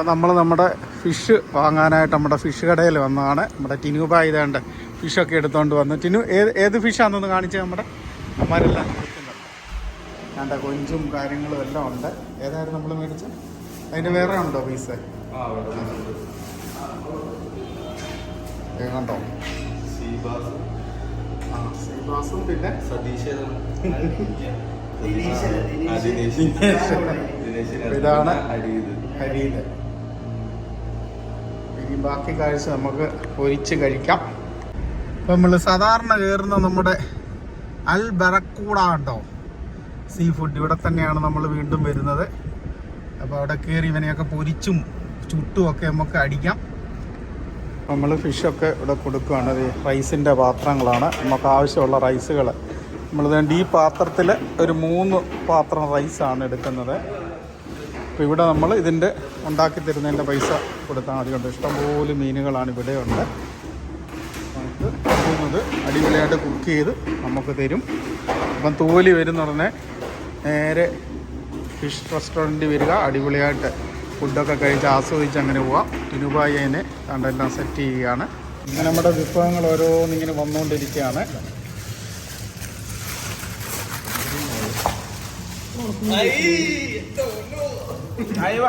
അപ്പോൾ നമ്മൾ നമ്മുടെ ഫിഷ് വാങ്ങാനായിട്ട് നമ്മുടെ ഫിഷ് കടയിൽ വന്നതാണ്. നമ്മുടെ ടിനു ഇതാണ്ട് ഫിഷൊക്കെ എടുത്തുകൊണ്ട് വന്നു. ടിനു ഏത് ഏത് ഫിഷാണെന്നൊന്ന് കാണിച്ച് നമ്മുടെ അമ്മമാരെല്ലാം കൊടുക്കുന്നുണ്ട് വേണ്ട കൊഞ്ചും കാര്യങ്ങളും എല്ലാം ഉണ്ട്. ഏതായിരുന്നു നമ്മൾ മേടിച്ചത് അതിന്റെ വേറെ ഉണ്ടോ പീസ് കണ്ടോ? ആ സീബാസും പിന്നെ ഇതാണ് ഹരീത്. ഇനി ബാക്കി കാഴ്ച നമുക്ക് പൊരിച്ച് കഴിക്കാം. ഇപ്പം നമ്മൾ സാധാരണ കയറുന്ന നമ്മുടെ അൽ ബറക്കൂട ഉണ്ടോ സീ ഫുഡ്. ഇവിടെ തന്നെയാണ് നമ്മൾ വീണ്ടും വരുന്നത്. അപ്പോൾ അവിടെ കയറി ഇവനെയൊക്കെ പൊരിച്ചും ചുട്ടും ഒക്കെ നമുക്ക് അടിക്കാം. നമ്മൾ ഫിഷൊക്കെ ഇവിടെ കൊടുക്കുകയാണ് റൈസിന്റെ പാത്രങ്ങളാണ്. നമുക്ക് ആവശ്യമുള്ള റൈസുകൾ നമ്മൾ ഈ പാത്രത്തിൽ ഒരു മൂന്ന് പാത്രം റൈസാണ് എടുക്കുന്നത്. അപ്പോൾ ഇവിടെ നമ്മൾ ഇതിന്റെ ഉണ്ടാക്കി തരുന്നതിന്റെ പൈസ കൊടുത്താൽ മതി കൊണ്ട്? ഇഷ്ടംപോലെ മീനുകളാണ് ഇവിടെ ഉണ്ട്. നമുക്ക് അടിപൊളിയായിട്ട് കുക്ക് ചെയ്ത് നമുക്ക് തരും. അപ്പം തോലി വരുന്ന ഉടനെ നേരെ ഫിഷ് റെസ്റ്റോറന്റിൽ വരിക. അടിപൊളിയായിട്ട് ഫുഡൊക്കെ കഴിച്ച് ആസ്വദിച്ച് അങ്ങനെ പോവാം. ടിനുബായി അതിനെ കണ്ടെല്ലാം സെറ്റ് ചെയ്യുകയാണ്. ഇങ്ങനെ നമ്മുടെ വിഭവങ്ങൾ ഓരോന്നിങ്ങനെ വന്നുകൊണ്ടിരിക്കുകയാണ്.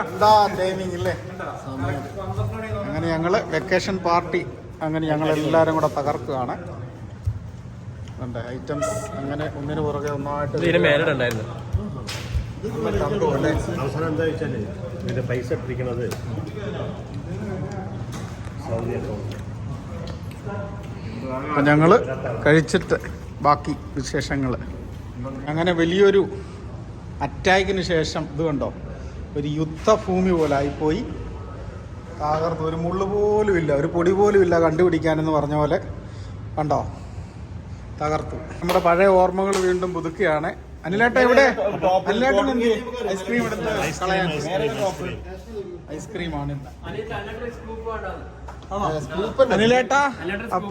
എന്താ ടൈമിങ് ഇല്ലേ? അങ്ങനെ ഞങ്ങൾ വെക്കേഷൻ പാർട്ടി അങ്ങനെ ഞങ്ങൾ എല്ലാവരും കൂടെ തകർക്കുകയാണ്. ഐറ്റംസ് അങ്ങനെ ഒന്നിന് പുറകെ ഒന്നായിട്ട് അവസാനം എന്താ വെച്ചാൽ ഇതിന്റെ പൈസ ഇട്ടിരിക്കണത് സൗദി അക്കൗണ്ട് അപ്പം ഞങ്ങൾ കഴിച്ചിട്ട് ബാക്കി വിശേഷങ്ങൾ അങ്ങനെ വലിയൊരു അറ്റാക്കിന് ശേഷം ഇത് കണ്ടോ ഒരു യുദ്ധഭൂമി പോലെ ആയിപ്പോയി തകർത്ത് ഒരു മുള്ളു പോലും ഇല്ല ഒരു പൊടി പോലും ഇല്ല കണ്ടുപിടിക്കാനെന്ന് പറഞ്ഞ പോലെ കണ്ടോ? തകർത്തു. നമ്മുടെ പഴയ ഓർമ്മകൾ വീണ്ടും പുതുക്കുകയാണ്. അനിലേട്ട ഇവിടെ അനിലേട്ടൻ എന്ത് ഐസ്ക്രീം എടുത്ത് കളയാൻ. ഐസ്ക്രീമാണ് അനിലേട്ട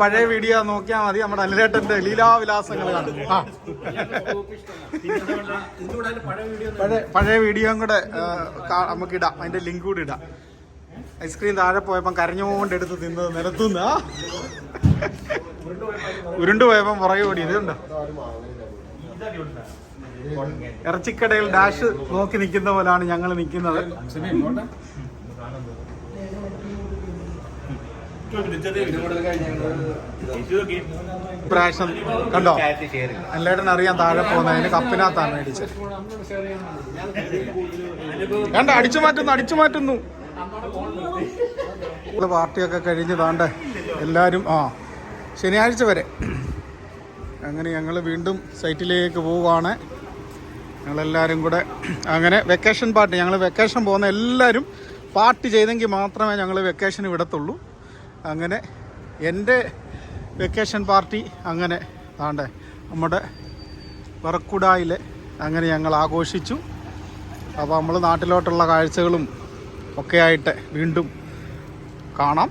പഴയ വീഡിയോ നോക്കിയാൽ മതി. നമ്മുടെ അനിലേട്ടന്റെ ലീലാവിലാസങ്ങൾ. പഴയ പഴയ വീഡിയോയും കൂടെ നമുക്ക് ഇടാം. അതിന്റെ ലിങ്ക് കൂടി ഇടാം. ഐസ്ക്രീം താഴെ പോയപ്പം കരഞ്ഞുകൊണ്ട് എടുത്ത് തിന്നത് നിലത്തുന്ന ഉരുണ്ടു പോയപ്പം പുറകെ ഓടി. ഇതുണ്ട്? ഇറച്ചിക്കടയിൽ ഡാഷ് നോക്കി നിൽക്കുന്ന പോലാണ് ഞങ്ങൾ നിൽക്കുന്നത്. പ്രാവശ്യം കണ്ടോ? എല്ലായിട്ടും അറിയാൻ താഴെ പോകുന്നതിന് കപ്പിനകത്താണ് മേടിച്ചത്. കണ്ട അടിച്ചു മാറ്റുന്നു അടിച്ചു മാറ്റുന്നു. പാർട്ടിയൊക്കെ കഴിഞ്ഞ് താണ്ട് എല്ലാവരും ആ ശനിയാഴ്ച വരെ. അങ്ങനെ ഞങ്ങൾ വീണ്ടും സൈറ്റിലേക്ക് പോവുകയാണ് ഞങ്ങളെല്ലാവരും കൂടെ അങ്ങനെ വെക്കേഷൻ പാർട്ടി ഞങ്ങൾ വെക്കേഷൻ പോകുന്ന എല്ലാവരും പാർട്ടി ചെയ്തെങ്കിൽ മാത്രമേ ഞങ്ങൾ വെക്കേഷൻ വിടത്തുള്ളൂ. അങ്ങനെ എന്റെ വെക്കേഷൻ പാർട്ടി അങ്ങനെ താണ്ടേ നമ്മുടെ വറക്കുടായിൽ അങ്ങനെ ഞങ്ങൾ ആഘോഷിച്ചു. അപ്പോൾ നമ്മൾ നാട്ടിലോട്ടുള്ള കാഴ്ചകളും ഒക്കെ ആയിട്ട് വീണ്ടും കാണാം.